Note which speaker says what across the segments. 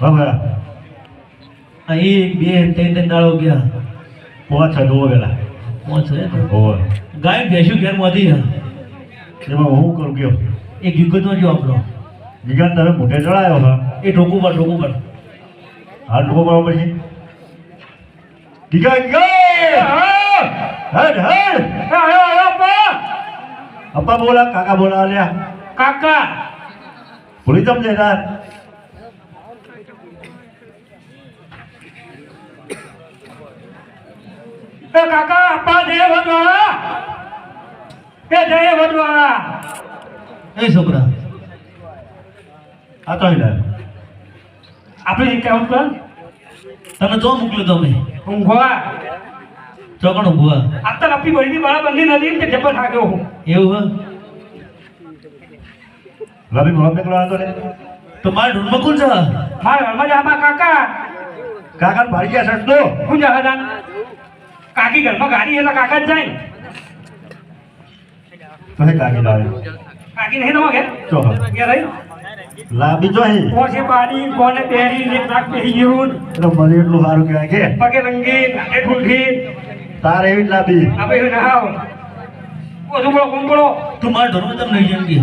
Speaker 1: હવે
Speaker 2: એક બે ત્રણ ત્રણ દાળો ગયા.
Speaker 1: પાંચ જોવો પેલા
Speaker 2: પાંચ?
Speaker 1: હોવે.
Speaker 2: ગાય ભેંસું ઘેર
Speaker 1: એમાં હું કરું ગયો
Speaker 2: એ ગીગતમાં જો આપણો.
Speaker 1: નિગાન તમે મોઢે ચડાયો હા?
Speaker 2: એ ઢોકું પર ઢોકું પર.
Speaker 1: હાલ ડૂબો બરાબર છે ગીગા ગીગા! હેડ હેડ અપ્પા બોલા કાકા બોલા આલ્યા
Speaker 2: કાકા!
Speaker 1: ભૂલી તમ જતા
Speaker 2: તો કાકા આપા જય વડવાળા. કે જય વડવાળા. એ છોકરા.
Speaker 1: આ તો હિલા
Speaker 2: આપણે કેવું કર. તમે તો મોકલો તમે
Speaker 3: ઊંઘવા.
Speaker 2: ચોકણ ઊંઘવા.
Speaker 3: આ તો લપી બળીની બાળા બંધી નદી કે જબર હાગ્યો હું.
Speaker 2: એવું હ?
Speaker 1: લપી મોહમ્મદ કલા તો લે
Speaker 2: તો મારા ઢૂંઢમાં કોણ છે?
Speaker 3: મારા ઘરમાં જામા કાકા.
Speaker 1: કાકા ભાડી ગયા સસ્તો
Speaker 3: હું જહાદાન કાકી ઘરમાં ગાડી એટલે કાકા જ
Speaker 1: જાય ને. કાકી
Speaker 3: કાકી નહીં
Speaker 1: તમારે
Speaker 3: કે રહી
Speaker 1: લાબી જો હી.
Speaker 3: પાડી? કોને પહેરી? ને નાક પહેરી યુન
Speaker 1: એટલે એટલું સારું કહેવાય કે
Speaker 3: પગે રંગી એ ગુલખી
Speaker 1: તારે એવી લાબી.
Speaker 3: આપણે એવું ના આવ કોસું બોલો કોણ
Speaker 2: તું મારા ધર્મ તમને લઈ જંગી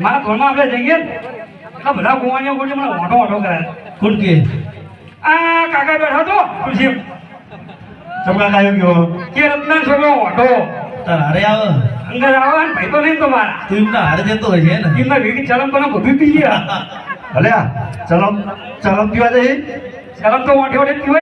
Speaker 3: મારા ધર્મ આપણે જઈએ એટલા બધા કુવાણીઓ કોઈ મને ઓટો ઓટો કરે.
Speaker 2: કોણ
Speaker 3: આ કાકા બેઠા તો ખુશી
Speaker 1: ચમકા કાયો ગયો.
Speaker 3: કે રત્ના છોકરો ઓટો
Speaker 2: તાર હારે આવ.
Speaker 3: અંદર આવો ને ભાઈ તો નહીં તમારા. મારા
Speaker 2: તું એમના હારે જતો હશે ને?
Speaker 3: એમના ભેગી ચલમ પણ બધું પી ગયા
Speaker 1: ભલે ચલમ ચલમ પીવા જઈ
Speaker 3: ચલમ તો ઓઠે ઓઠે પીવાય